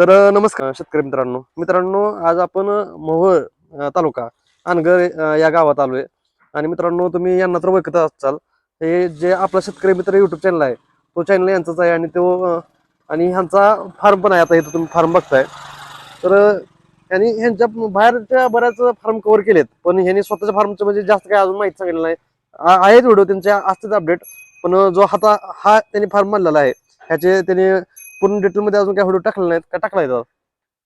तर नमस्कार शेतकरी मित्रांनो. मित्रांनो आज आपण मोहळ मोहोळ तालुका अनगर या गावात आलोय. आणि मित्रांनो तुम्ही यांना तर ओळखत असाल. हे जे आपला शेतकरी मित्र युट्यूब चॅनल आहे तो चॅनल यांचाच आहे आणि तो आणि ह्यांचा फार्म पण आहे. आता इथं तुम्ही फार्म बघताय. तर यांनी ह्यांच्या बाहेरच्या बऱ्याच फार्म कव्हर केलेत. पण ह्यांनी स्वतःच्या फार्मचं म्हणजे जास्त काही अजून माहिती सांगितलं नाही. आहेत व्हिडिओ त्यांच्या असतात अपडेट पण जो हाता हा त्यांनी फार्म मानलेला आहे ह्याचे त्यांनी पूर्ण डिटेल मध्ये अजून काही व्हिडिओ टाकले नाहीत का टाकलाय दादा?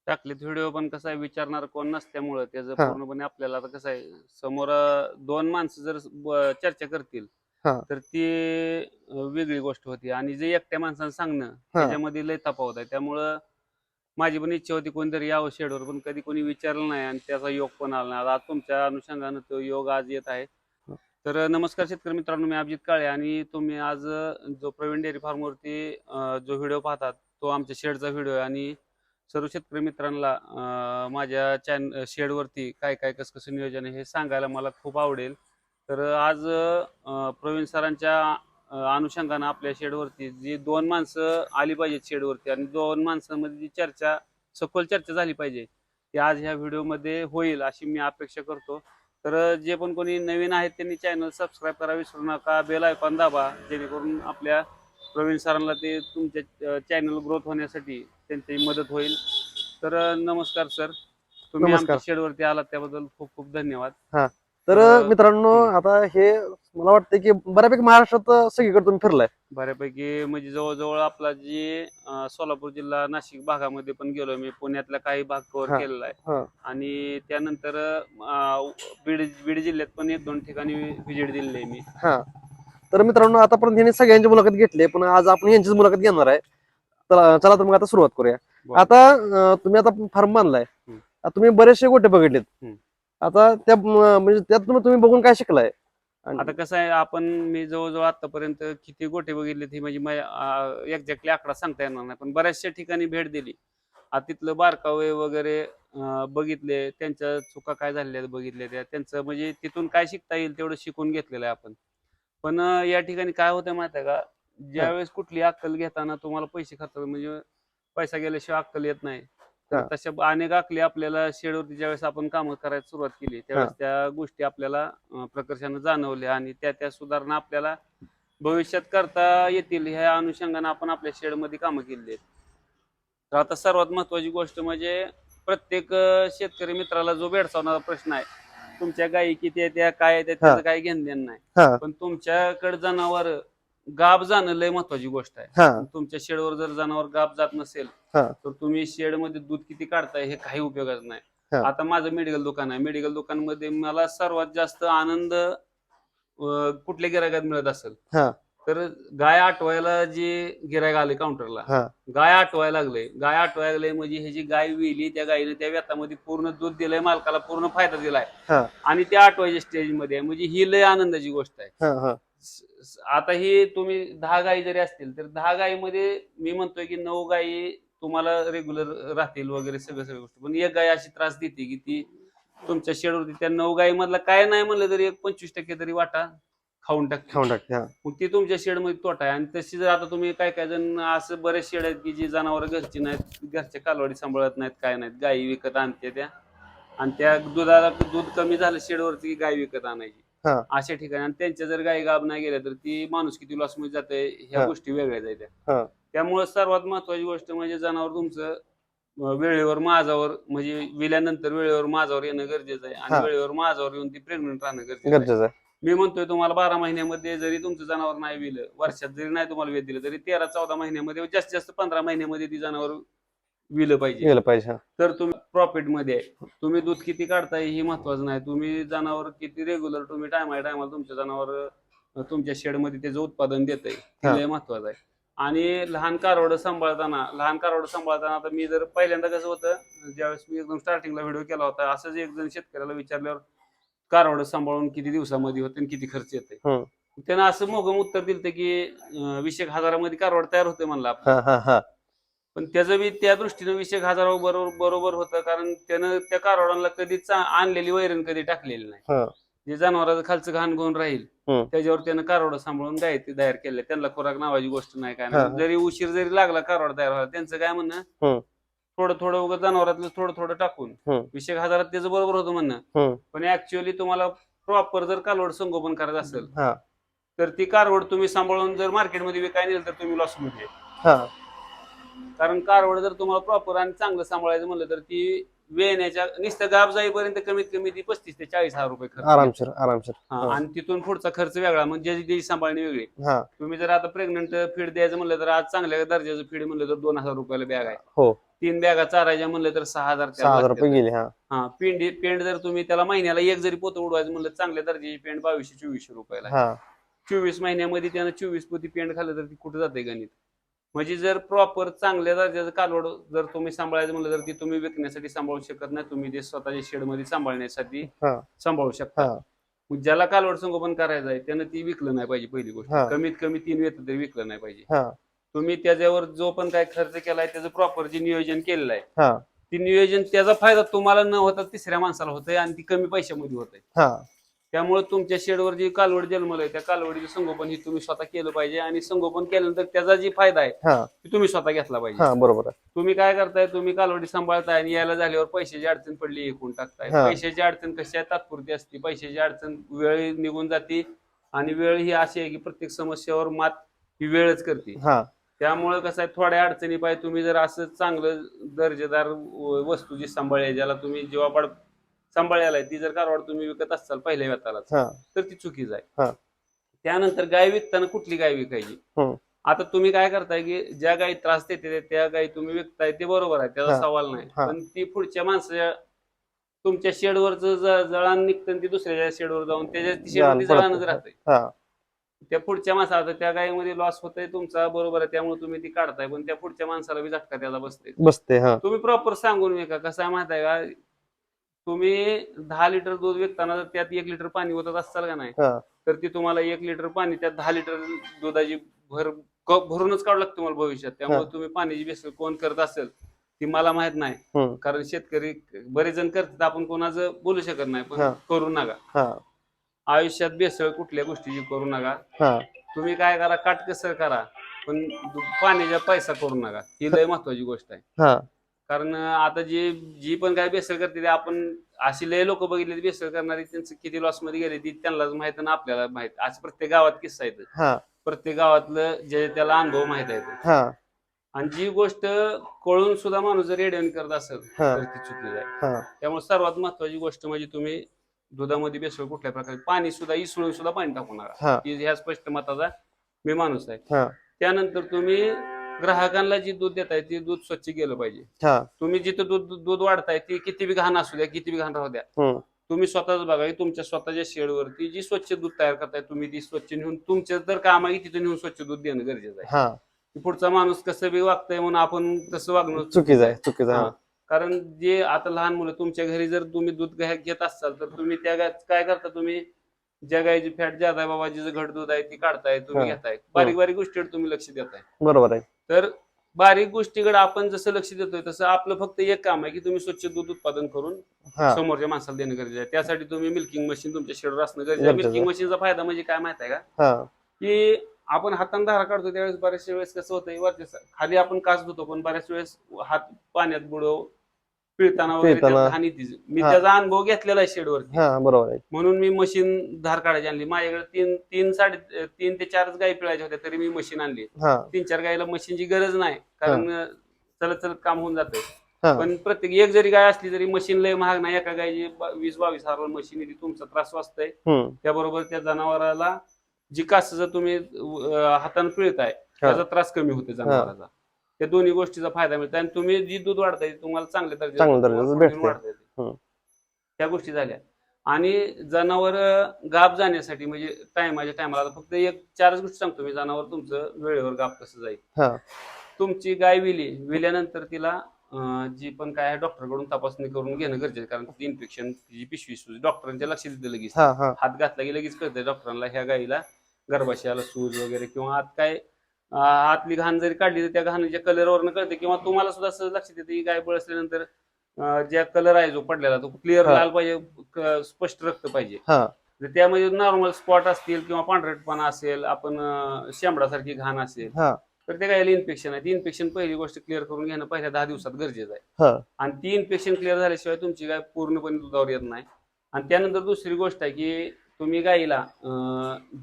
टाकलेत व्हिडिओ पण कसं आहे विचारणार कोण नसल्यामुळं त्याचं हा. पूर्णपणे आपल्याला आता कसं आहे समोर अं, दोन माणसं जर ब- चर्चा करतील हा. तर ती अं, वेगळी गोष्ट होती आणि जे एकट्या माणसानं सांगणं त्याच्यामध्ये लय तफावत आहे त्यामुळं माझी पण इच्छा होती कोणतरी यावं शेडवर पण कधी कोणी विचारलं नाही आणि त्याचा योग पण आला नाही आज तुमच्या अनुषंगानं तो योग आज येत आहे. तर नमस्कार शेतकरी मित्रांनो मी अभिजित काळे आणि तुम्ही आज जो प्रवीण डेअरी फार्मवरती जो व्हिडिओ पाहतात तो आमच्या शेडचा व्हिडिओ आहे आणि सर्व शेतकरी मित्रांना माझ्या चॅन शेडवरती काय काय कसं कसं नियोजन आहे हे सांगायला मला खूप आवडेल. तर आज प्रवीण सरांच्या अनुषंगानं आपल्या शेडवरती जी दोन माणसं आली पाहिजेत शेडवरती आणि दोन माणसांमध्ये जी चर्चा सखोल चर्चा झाली पाहिजे ती आज ह्या व्हिडिओमध्ये होईल अशी मी अपेक्षा करतो. तर जे पण कोणी नवीन आहेत त्यांनी चॅनल सबस्क्राईब करा विसरू नका. बेल आयकॉन दाबा जेणेकरून आपल्या प्रवीण सरांना ते तुमच्या चॅनल ग्रोथ होण्यासाठी त्यांची मदत होईल. तर नमस्कार सर. तुम्ही नमस्कार. आमच्या शेडवरती आलात त्याबद्दल खूप खूप धन्यवाद. तर तर- मित्रांनो आता हे मला वाटतं की बऱ्यापैकी महाराष्ट्रात सगळीकडे तुम्ही फिरलाय. बऱ्यापैकी म्हणजे जवळजवळ आपला जे सोलापूर जिल्हा नाशिक भागामध्ये पण गेलो मी. पुण्यातला काही भाग कव्हर केलेला. आहे. आणि त्यानंतर बीड बीड जिल्ह्यात पण एक दोन ठिकाणी व्हिजिट दिलेली आहे मी. हा. तर मित्रांनो आतापर्यंत यांनी सगळ्यांची मुलाखत घेतली पण आज आपण यांचीच मुलाखत घेणार आहे. तर चला तर मग आता सुरुवात करूया. आता तुम्ही आता फार्म बांधलाय. तुम्ही बरेचसे गोटे बघितलेत. आता त्या म्हणजे त्यातून तुम्ही बघून काय शिकलाय? आता कसं आहे आपण मी जवळजवळ आतापर्यंत किती गोटे बघितले ती म्हणजे एक्झॅक्टली आकडा सांगता येणार नाही पण बऱ्याचशा ठिकाणी भेट दिली. आता तिथलं बारकावे वगैरे बघितले त्यांच्या चुका काय झालेल्या बघितल्या त्या त्यांचं म्हणजे तिथून काय शिकता येईल तेवढं शिकून घेतलेलं आहे आपण. पण या ठिकाणी काय होतं माहिती आहे का? ज्यावेळेस कुठली अक्कल घेताना तुम्हाला पैसे खर्च म्हणजे पैसा गेल्याशिवाय अक्कल येत नाही. हा. तशा अनेक आकली आपल्याला शेडवरती ज्यावेळेस आपण कामं करायला सुरुवात केली त्यावेळेस त्या गोष्टी आपल्याला अं, प्रकर्षानं जाणवल्या आणि त्या त्या सुधारणा आपल्याला भविष्यात करता येतील ह्या अनुषंगाने आपण आपल्या शेडमध्ये कामं केली आहेत. तर आता सर्वात महत्वाची गोष्ट म्हणजे प्रत्येक अं, शेतकरी मित्राला जो भेडसावणारा प्रश्न आहे तुमच्या गायी किती आहेत त्या काय आहेत त्याचं काही घेणं देणं नाही. हा. पण तुमच्याकडे जनावर गाब जाणं लय महत्वाची गोष्ट आहे. हा. तुमच्या शेडवर जर जनावर गाब जात नसेल हा. तर तुम्ही शेडमध्ये दूध किती काढताय हे काही उपयोगाचं नाही. हा. आता माझं मेडिकल दुकान आहे. मेडिकल दुकानमध्ये मला सर्वात जास्त आनंद अं, कुठल्या गिरायकात मिळत असेल? हा. तर गाय आटवायला जे गिरायक आले काउंटरला हा. गाय आटवायला लागले. गाय आटवायला लागले म्हणजे हे जी गाय विली त्या गायीने त्या व्यतामध्ये पूर्ण दूध दिलंय मालकाला पूर्ण फायदा दिलाय. हा. आणि त्या आटवायच्या स्टेजमध्ये आहे. म्हणजे ही लय आनंदाची गोष्ट आहे. हा हा. आता ही तुम्ही दहा गायी जरी असतील तर दहा गायीमध्ये मी म्हणतोय की नऊ गायी तुम्हाला रेग्युलर राहतील वगैरे सगळं सगळ्या गोष्टी. पण एक गाय अशी त्रास देते की ती तुमच्या शेडवरती त्या नऊ गायी मधला काय नाही म्हणलं तरी एक पंचवीस टक्के तरी वाटा खाऊन टाकते. खाऊन टाकते हा. मग ती तुमच्या शेडमध्ये तोटा आहे. आणि तशी जर आता तुम्ही काय काय जण असं बरेच शेड आहेत की जी जनावर घरची नाहीत घरच्या कालवाडी सांभाळत नाहीत काय नाहीत गायी विकत आणते त्या. आणि त्या दुधाला दूध कमी झालं शेडवरती की गाय विकत आणायची. हा. अशा ठिकाणी आणि त्यांच्या जर गायी गाब नाही गेल्या तर ती माणूस किती लॉसमध्ये जाते ह्या हा. गोष्टी वेगळ्या हा. जायच्या त्यामुळे सर्वात महत्वाची गोष्ट म्हणजे जनावर तुमचं अं, वेळेवर माझावर म्हणजे विल्यानंतर वेळेवर माझावर येणं गरजेचं आहे हा. आणि वेळेवर माझावर येऊन ती प्रेग्नंट राहणं गरजेचं आहे गरजेचं आहे मी म्हणतोय तुम्हाला बारा महिन्यामध्ये जरी तुमचं जनावर नाही विलं वर्षात जरी नाही तुम्हाला वेद दिलं तरी तेरा चौदा महिन्यामध्ये जास्तीत जास्त पंधरा महिन्यामध्ये ती जनावर विलं पाहिजे. गेलं पाहिजे हा. तर तुम्ही प्रॉफिटमध्ये आहे. तुम्ही दूध किती काढताय हे महत्वाचं नाही. तुम्ही जनावर किती रेग्युलर तुम्ही टायमा टायमाला तुमच्या जनावर अं, तुमच्या शेडमध्ये त्याचं उत्पादन देत हा. आहे महत्वाचं आहे. आणि लहान कारवड सांभाळताना लहान कारवड सांभाळताना आता मी जर पहिल्यांदा कसं होतं ज्यावेळेस मी एकदम स्टार्टिंगला व्हिडिओ केला होता असंच एक जण शेतकऱ्याला विचारल्यावर कारवड सांभाळून किती दिवसामध्ये होते आणि किती खर्च येते हम्म. त्यानं असं मोगम उत्तर दिलं की अं, वीस एक हजारामध्ये कारवड तयार होते म्हणला हा हा हा. पण त्याचं बी त्या दृष्टीनं वीस एक हजार बरोबर बरोबर होतं कारण त्यानं त्या कारवडांना कधीच आणलेली वैरण कधी टाकलेली नाही हा. जे जनावराचं खालचं घाण घेऊन राहील हम्म. त्याच्यावर त्यानं कारवड सांभाळून गाय ते तयार केले त्यांना खुराक नावाची गोष्ट नाही काय हा. नाही जरी उशीर जरी लागला कारवड तयार व्हायला त्यांचं काय म्हणणं. थोडं थोडं उगं जनावरातलं थोडं थोडं टाकून हम्म. एक हजारात त्याचं बरोबर होतं म्हणणं हम्म. पण ऍक्च्युअली तुम्हाला प्रॉपर जर कालवड संगोपन करायचं असेल हा तर ती कारवड तुम्ही सांभाळून जर मार्केटमध्ये विकाय नेलं तर तुम्ही लॉसमध्ये हा कारण कारवड जर तुम्हाला प्रॉपर आणि चांगलं सांभाळायचं म्हणलं तर ती वेण्याच्या नुसतं गाब जाईपर्यंत कमीत कमी ती पस्तीस ते चाळीस हजार रुपये खर्च आरामशीर आरामशीर. हा, हा. आणि तिथून पुढचा खर्च वेगळा म्हणजे ज्याची त्याची सांभाळणी वेगळी. हा. तुम्ही जर आता प्रेग्नंट फीड द्यायचं म्हणलं तर आज चांगल्या दर्जाचं फीड म्हणलं तर दोन हजार रुपयाला बॅग आहे. हो. तीन बॅगा चारायच्या म्हणलं तर सहा हजार त्याला सहा हजार लागतात. रुपये गेले हा. हा पेंड पेंड जर तुम्ही त्याला महिन्याला एक जरी पोतं उडवायचं म्हणलं तर चांगल्या दर्जाची पेंड बावीसशे चोवीसशे रुपयाला आहे. हा. चोवीस महिन्यामध्ये त्यानं चोवीस पोती पेंड खाल्लं तर ती कुठे जाते गणित? म्हणजे जर प्रॉपर चांगल्या दर्जाचं कालवड जर तुम्ही सांभाळायचं म्हणलं तर ती तुम्ही विकण्यासाठी सांभाळू शकत नाही. तुम्ही ते स्वतःच्या शेडमध्ये सांभाळण्यासाठी हा. सांभाळू शकता. हा. मग ज्याला कालवड संगोपन करायचं आहे त्यानं ती विकलं नाही पाहिजे पहिली गोष्ट. हा. कमीत कमी तीन वेत तरी विकलं नाही पाहिजे. हा. तुम्ही त्याच्यावर जो पण काय खर्च केलाय त्याचं प्रॉपर जे नियोजन केलेलं आहे हा. ती नियोजन त्याचा फायदा तुम्हाला न होता तिसऱ्या माणसाला होतोय आणि ती कमी पैशामध्ये होतंय. हा. त्यामुळे तुमच्या शेडवर जी कालवड जन्मलंय त्या कालवडीचं संगोपन ही तुम्ही स्वतः केलं पाहिजे आणि संगोपन केल्यानंतर त्याचा जी फायदा आहे हा. ती तुम्ही स्वतः घेतला पाहिजे. हा बरोबर आहे. तुम्ही काय करताय तुम्ही कालवडी सांभाळताय आणि यायला झाल्यावर पैशाची अडचण पडली एकूण टाकताय. हा. पैशाची अडचण कशी आहे तात्पुरती असते. पैशाची अडचण वेळ निघून जाते आणि वेळ ही अशी आहे की प्रत्येक समस्येवर मात ही वेळच करते. हा. त्यामुळे कसं आहे थोड्या अडचणी पाहिजे. तुम्ही जर असं चांगलं दर्जेदार व- वस्तू जी सांभाळली आहे, ज्याला तुम्ही जेव्हा सांभाळायला आहे, ती जर कारवाड तुम्ही विकत असाल पहिल्या व्यतालाच हा. तर ती चुकीच हा. आहे त्यानंतर गाय विकताना कुठली गाय विकायची? हम्म. आता तुम्ही काय करताय की ज्या गायी त्रास देते त्या गायी तुम्ही विकताय ते बरोबर आहे. त्याचा हा. सवाल नाही. हा. पण ती पुढच्या माणसाच्या तुमच्या शेडवरच जळान निघतं ती दुसऱ्या शेडवर जाऊन त्याच्या पडतं. जळानच राहतंय हा. त्या पुढच्या माणसाला त्या गायीमध्ये लॉस होतोय तुमचा बरोबर आहे. त्यामुळे तुम्ही ती काढताय पण त्या पुढच्या माणसाला बी झटका त्याला बसते बसते हा. तुम्ही प्रॉपर सांगून विका. कसं आहे माहीत आहे का? तुम्ही दहा लिटर दूध विकताना जर त्यात एक लिटर पाणी ओतत असाल का नाही हा. तर ती तुम्हाला एक लिटर पाणी त्यात दहा लिटर दुधाची भर क- भरूनच काढू लागतं तुम्हाला भविष्यात. त्यामुळे हा. तुम्ही पाण्याची बेसल कोण करत असेल ती मला माहीत नाही. हम्म. कारण शेतकरी बरेच जण करतात आपण कोणाचं बोलू शकत नाही पण हा. करू नका. हा. आयुष्यात बेसळ कुठल्या गोष्टीची करू नका. हा. तुम्ही काय करा काटकसर करा पण दु- पाण्याचा पैसा करू नका. ही लय महत्वाची गोष्ट आहे. हा. कारण आता जी जी पण काय बेसळ करते ते आपण अशी लय लोक बघितले बेसळ करणारी त्यांचं किती लॉसमध्ये गेले ती त्यांनाच माहीत आणि आपल्याला माहीत. आज प्रत्येक गावात किस्सा येतं हा. प्रत्येक गावातलं जे त्याला अनुभव माहीत आहे. हा. आणि जी गोष्ट कळून सुद्धा माणूस जर रेडिओन करत असेल. तर ती आहे. हा. त्यामुळे सर्वात महत्वाची गोष्ट म्हणजे तुम्ही दुधामध्ये बेसळ कुठल्या प्रकारे पाणी सुद्धा इसळून सुद्धा पाणी टाकू नका. की ह्या स्पष्ट मताचा मी माणूस आहे. त्यानंतर तुम्ही ग्राहकांना जी दूध देताय ते दूध स्वच्छ गेलं पाहिजे. हा. तुम्ही जिथं दूध दूध वाढताय ती किती बी घाण असू द्या किती बी घाण राहू द्या. हम्म. तुम्ही स्वतःच बघा की तुमच्या स्वतःच्या शेडवरती जी स्वच्छ दूध तयार करताय तुम्ही ती स्वच्छ नेऊन तुमच्या जर काम आहे तिथं नेऊन स्वच्छ दूध देणं गरजेचं आहे. हा. की पुढचा माणूस कसं बी वागतंय म्हणून आपण तसं वागणं चुकीचं आहे. चुकीचं आहे. हा. कारण जे आता लहान मुलं तुमच्या घरी जर तुम्ही दूध घ्या- घेत असाल तर तुम्ही त्या गाय काय करता तुम्ही? ज्या गायची फॅट जादा आहे बाबा जिचं घट दूध आहे ती काढताय तुम्ही हा. घेताय. बारीक बारीक गोष्टीवर तुम्ही लक्ष देताय. बरोबर आहे. तर बारीक गोष्टीकडे आपण जसं लक्ष देतोय तसं आपलं फक्त एक काम आहे की तुम्ही स्वच्छ दूध उत्पादन करून हा. समोरच्या माणसाला देणं गरजेचं आहे. त्यासाठी तुम्ही मिल्किंग मशीन तुमच्या शेडवर असणं गरजेचं आहे. गरजेचं मिल्किंग मशीनचा फायदा म्हणजे काय माहीत आहे का? हा. की आपण हाताने धारा काढतो त्यावेळेस बऱ्याचशा वेळेस कसं होतं वरच्या सा- खाली आपण कास धुतो पण बऱ्याच वेळेस हात पाण्यात बुडव पिळताना वगैरे पिळताना. हानी मी हा. त्याचा अनुभव घेतलेला आहे शेडवरती. हा बरोबर आहे. म्हणून मी मशीन धार काढायची आणली. माझ्याकडे तीन तीन साडे तीन ते चारच गाई पिळायच्या होत्या तरी मी मशीन आणली. हा. तीन चार गायला मशीनची गरज नाही कारण चलत चलत काम होऊन जातं. हा. पण प्रत्येक एक जरी गाय असली तरी मशीन लय महाग नाही. एका गायची बा- वीस बावीस हजार मशीन आहे ती तुमचा त्रास वाचतंय. हम्म. त्याबरोबर त्या जनावराला जी कास जर तुम्ही अं, हाताने पिळताय त्याचा त्रास कमी होते जनावराचा. त्या दोन्ही गोष्टीचा फायदा मिळतो. आणि तुम्ही जी दूध वाढताय ते तुम्हाला चांगल्या दर्जाचं चांगल्या दर्जाचं भेटतंय. हम्म. त्या गोष्टी झाल्या. आणि जनावर गाप जाण्यासाठी म्हणजे टायमाच्या टायमाला फक्त एक चारच गोष्टी सांगतो मी. जनावर तुमचं वेळेवर गाप कसं जाईल. हा. तुमची गाय विली विल्यानंतर तिला अं, जी पण काय आहे डॉक्टरकडून तपासणी करून घेणं गरजेचं आहे. कारण ती इन्फेक्शन तिची पिशवी सूज डॉक्टरांच्या लक्ष देतं लगेच. हा हा. हात घातला की लगेच कळतंय डॉक्टरांना ह्या गाईला गर्भाशयाला सूज वगैरे किंवा आत काय आतली घाण जरी काढली तर त्या घाणीच्या कलरवरनं कळते. किंवा तुम्हाला सुद्धा सहज लक्षात येते की गाय बळसल्यानंतर ज्या कलर आहे जो पडलेला तो क्लिअर. लाल पाहिजे स्पष्ट रक्त पाहिजे. हा. त्यामध्ये नॉर्मल स्पॉट असतील किंवा पांढरटपणा असेल आपण शेंबडासारखी घाण असेल तर ते गायला इन्फेक्शन आहे. ती इन्फेक्शन पहिली गोष्ट क्लिअर करून घेणं पहिल्या दहा दिवसात गरजेचं आहे. हा. आणि ती इन्फेक्शन क्लिअर झाल्याशिवाय तुमची गाय पूर्णपणे दुधावर येत नाही. आणि त्यानंतर दुसरी गोष्ट आहे की तुम्ही गायीला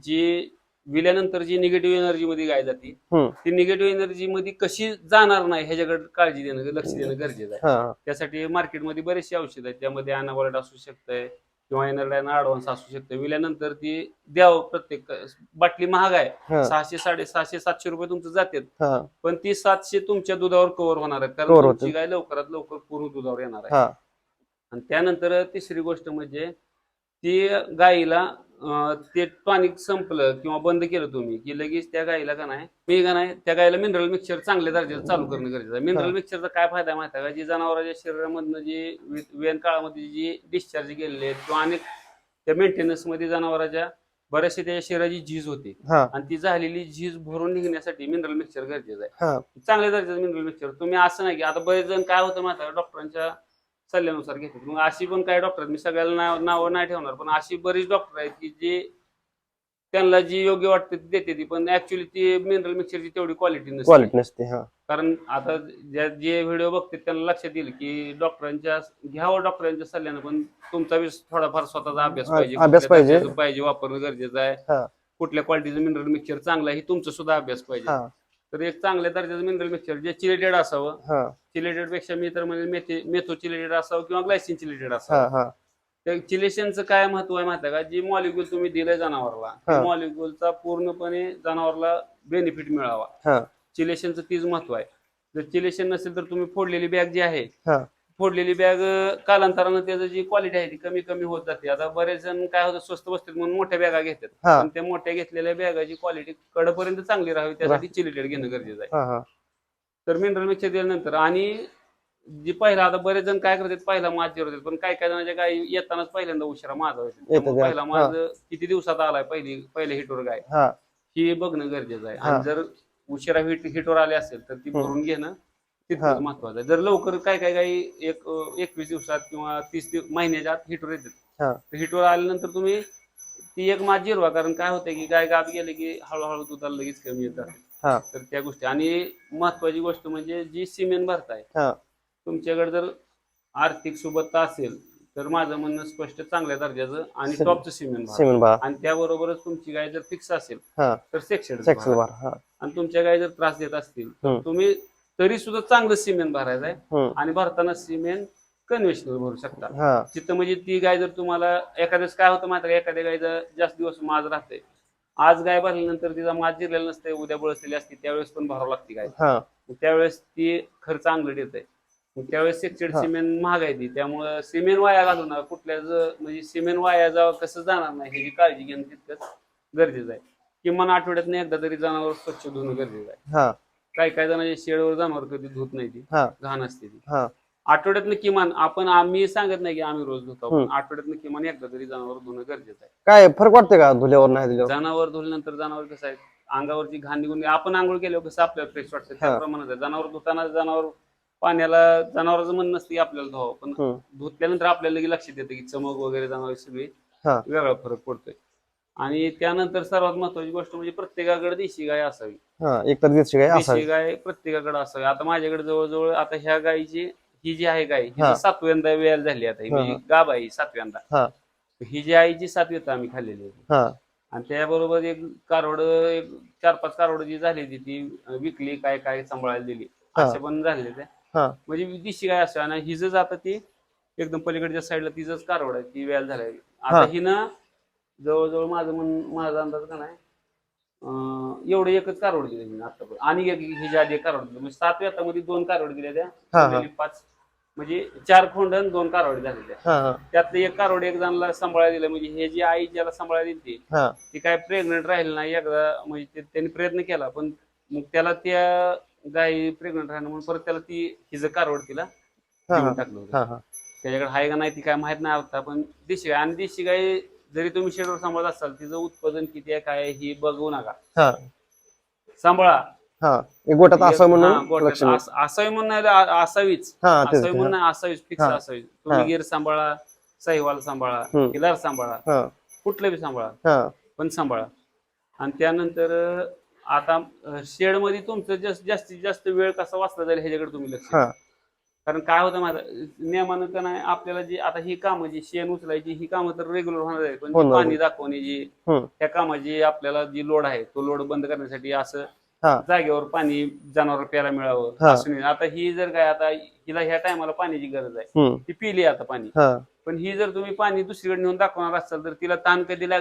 जी विल्यानंतर जी निगेटिव्ह एनर्जी मध्ये गाय जाते हम्म. ती निगेटिव्ह एनर्जी मध्ये कशी जाणार नाही ह्याच्याकडे काळजी देणं लक्ष देणं गरजेचं आहे. हा. त्यासाठी मार्केटमध्ये बरेचसे औषध आहेत त्यामध्ये अनावॉल्ड असू शकतंय किंवा एनर्डायन ऍडव्हान्स असू शकतं विल्यानंतर ती द्यावं प्रत्येक बाटली महाग आहे. हा. सहाशे साडेसहाशे सातशे रुपये तुमचं जातात. हा. पण ती सातशे तुमच्या दुधावर कव्हर होणार आहेत. कारण Cover तुमची. गाय लवकरात लवकर पूर्ण दुधावर येणार आहे. हा. आणि त्यानंतर तिसरी गोष्ट म्हणजे ती गाईला ते टॉनिक संपलं किंवा बंद केलं तुम्ही की लगेच त्या गाईला का नाही मी का नाही त्या गाईला मिनरल मिक्सचर चांगल्या दर्जाचं चालू करणं गरजेचं आहे. मिनरल. मिक्सचरचा काय फायदा माहिती आहे का? जी जनावरांच्या शरीरामधनं जी वेन काळामध्ये जी डिस्चार्ज गेलेले आहेत किंवा अनेक त्या मेंटेनन्समध्ये जनावरांच्या बऱ्याचशा त्याच्या शरीराची झीज होते. आणि ती झालेली झीज भरून निघण्यासाठी मिनरल मिक्सचर गरजेचं आहे. चांगल्या दर्जाचं मिनरल मिक्सचर तुम्ही असं नाही की आता बरेच जण काय होतं माहिती डॉक्टरांच्या सल्ल्यानुसार घेतात. मग अशी पण काही डॉक्टर आहेत. मी सगळ्याला नाव नावं नाही ठेवणार पण अशी बरीच डॉक्टर आहेत की जे त्यांना जी योग्य वाटते ती देते ती. पण ऍक्च्युली ती मिनरल मिक्सरची तेवढी क्वालिटी नसते. क्वालिटी नसते हा. कारण आता ज्या जे व्हिडिओ बघते त्यांना लक्षात येईल की डॉक्टरांच्या घ्यावं डॉक्टरांच्या सल्ल्यानं पण तुमचा बी थोडाफार स्वतःचा अभ्यास हा, पाहिजे. अभ्यास कुठल्या पाहिजे. पाहिजे वापरणं गरजेचं हा. आहे कुठल्या क्वालिटीचं मिनरल मिक्सचर चांगलं आहे हे तुमचा सुद्धा अभ्यास पाहिजे. हा. तर एक चांगल्या दर्जाचं मिनरल मिक्सचर जे चिलेटेड असावं. हा. चिलेटेडपेक्षा मी तर म्हणजे मेथे मेथो चिलेटेड असावं किंवा ग्लायसिन चिलेटेड असावं. हा. हा त्या चिलेशनचं काय महत्त्व आहे माहिती का? जी मॉलिक्युल तुम्ही दिलंय जनावरला. मॉलिक्युलचा पूर्णपणे जनावरला बेनिफिट मिळावा. हा. चिलेशनचं तीच महत्त्व आहे. जर चिलेशन नसेल तर तुम्ही फोडलेली बॅग जी आहे हा. फोडलेली बॅग कालांतरानं त्याचं जी क्वालिटी आहे ती कमी कमी होत जाते. आता बरेच जण काय होतं स्वस्त बसतात म्हणून मोठ्या बॅगा घेतात. हा. पण त्या मोठ्या घेतलेल्या बॅगाची क्वालिटी कडपर्यंत चांगली राहावी त्यासाठी चिलेटेड घेणं गरजेचं आहे. हा हा. तर मिनरल मिक्सर दिल्यानंतर आणि जी पहिला आता बरेच जण काय करतात पहिला माज जिरवतात पण काय काय जणांच्या गाय येतानाच पहिल्यांदा उशिरा माझा पहिला. माज किती दिवसात आलाय पहिली पहिले हिटवर गाय. हा. ही बघणं गरजेचं आहे. हा. आणि जर उशिरा हिट हिटवर आले असेल तर ती. भरून घेणं हा. महत्वाचं आहे जर लवकर काय काय काही एक एकवीस दिवसात किंवा तीस दिव- महिन्याच्या आत हिटवर येतात हा. तर हिटवर आल्यानंतर तुम्ही ती एक माज जिरवा कारण काय होतंय की गाय गावी गेले की हळूहळू दुधाला लगेच कमी येतात हा तर त्या गोष्टी आणि महत्वाची गोष्ट म्हणजे जी सिमेंट भरताय हा तुमच्याकडे जर आर्थिक सुबत्ता असेल तर माझं म्हणणं स्पष्ट चांगल्या दर्जाचं आणि सिमेंट. टॉपचं सिमेंट भरा. सिमेंट बार आणि त्याबरोबरच तुमची गाय जर फिक्स असेल हा तर सेक्शन सेक्सल बार हा आणि तुमच्या गाय जर त्रास देत असतील तर हम्म. तुम्ही तरी सुद्धा चांगलं सिमेंट भरायचं आहे. आणि भरताना सिमेंट कन्व्हेन्शनल भरू शकता. हा. तिथं म्हणजे ती गाय जर तुम्हाला एखाद्याच काय होतं मात्र एखाद्या गायचं जास्त दिवस माज राहते आज गाय भरल्यानंतर तिचा माज जिरलेला नसते उद्या बळसलेली असते त्यावेळेस पण भरावं लागते गाय. हा. त्यावेळेस ती खर्च चांगलं देत. आहे त्यावेळेस हा. सिमेंट महाग आहे ती. त्यामुळं सिमेंट वाया घालू नका. कुठल्याच म्हणजे सिमेंट वाया जावं कसं जाणार नाही ह्याची काळजी घेणं तितकंच गरजेचं आहे. किमान आठवड्यातनं एकदा तरी जनावर स्वच्छ धुणं गरजेचं आहे. काही काही जणांच्या शेडवर जनावर कधी धुत नाही ती. हा. घाण असते ती. हा. आठवड्यातनं किमान आपण आम्ही सांगत नाही की आम्ही रोज धुतो. हम्म. आठवड्यातनं किमान एकदा तरी जनावर धुणं गरजेचं आहे. काय फरक वाटतंय का धुल्यावर नाही धुल्यावर? जनावर धुल्यानंतर जनावर कसं आहे अंगावरची घाण निघून आपण आंघोळ केल्यावर कसं आपल्याला फ्रेश वाटतं. त्याप्रमाणे आहे. जनावर धुताना जनावर पाण्याला जनावराचं म्हणणं नसतं की आपल्याला धुवावं. पण हम्म. धुतल्यानंतर आपल्याला लगेच लक्षात येतं की चमक वगैरे जनावर सगळी हा. वेगळा फरक पडतोय. आणि त्यानंतर सर्वात महत्वाची गोष्ट म्हणजे प्रत्येकाकडे देशी गाय असावी. हा एक तर दिवशी काय देशी असावी. गाय प्रत्येकाकडे असावी. आता माझ्याकडे जवळजवळ आता ह्या गायची ही जी आहे गाय हा. ही सातव्यांदा वेळ झाली आता. ही हा, म्हणजे हा. गाब आहे ही सातव्यांदा. हा. ही जी आहे जी सातवीत आम्ही खाल्लेली आहे हा. आणि त्याबरोबर एक कारवड एक चार पाच कारवड जी झाली होती ती विकली काय काय सांभाळायला दिली. हा. असे पण झाले ते हा. म्हणजे देशी गाय असते आणि हिज आता ती एकदम पलीकडच्या साईडला तिचंच कारवड आहे ती वेळ झाली. हा. आता हिनं जवळजवळ माझं म्हण माझा अंदाज का नाही एवढं एकच कारवड दिली हिनं आतापर्यंत. आणि एक आधी एक कारवड दिली. म्हणजे सात वेतामध्ये दोन कारवड दिल्या त्या. हा. उरलेली पाच म्हणजे चार खोंड आणि दोन कारवडी झालेल्या. हा हा. त्यातलं एक कारवड एक जणाला सांभाळायला दिलं. म्हणजे हे जी आई ज्याला सांभाळायला दिली हा. ती काय प्रेग्नंट राहिली नाही. एकदा म्हणजे ते- त्यांनी प्रयत्न केला पण मग त्याला त्या गाई प्रेग्नंट राहिलं म्हणून परत त्याला ती हिचं कारवड तिला हा देऊन हा टाकलं होतं. हा हा. त्याच्याकडे आहे का नाही ती काय माहीत नाही आता पण देशी गाय. आणि देशी गाय जरी तुम्ही शेडवर सांभाळत असाल तिचं उत्पादन किती आहे काय आहे ही बघू नका. हा. सांभाळा. हा. एक गोटात असं हा, म्हणून गोठ्यात लक्ष नाही. अस- असावी म्हणून नाही, आ- असावीच. हा तेच असावी म्हणून नाही, असावीच फिक्स हा. असावी तुम्ही हा. गिर सांभाळा सहीवाल सांभाळा हम्म. किलार सांभाळा हा. कुठलं बी सांभाळा हा. पण सांभाळा. आणि त्यानंतर आता शेडमध्ये तुमचं जास्त- जास्तीत जास्त वेळ कसा वाचला जाईल ह्याच्याकडे तुम्ही लक्ष हा. कारण काय होतं माझं नियमानं का नाही आपल्याला जी आता ही कामं जी शेण उचलायची ही कामं तर रेग्युलर होणार आहे पण जी होणार. पाणी दाखवण्याची हम्म. त्या कामाची आपल्याला जी लोड आहे तो लोड बंद करण्यासाठी असं हा. जागेवर पाणी जनावर प्यायला मिळावं हा. असं नाही. आता ही जर काय आता हिला ह्या टायमाला पाण्याची गरज आहे हम्म ती पिली आता पाणी हा पण ही जर तुम्ही पाणी दुसरीकडे नेऊन दाखवणार असाल तर तिला ताण कधी लागेल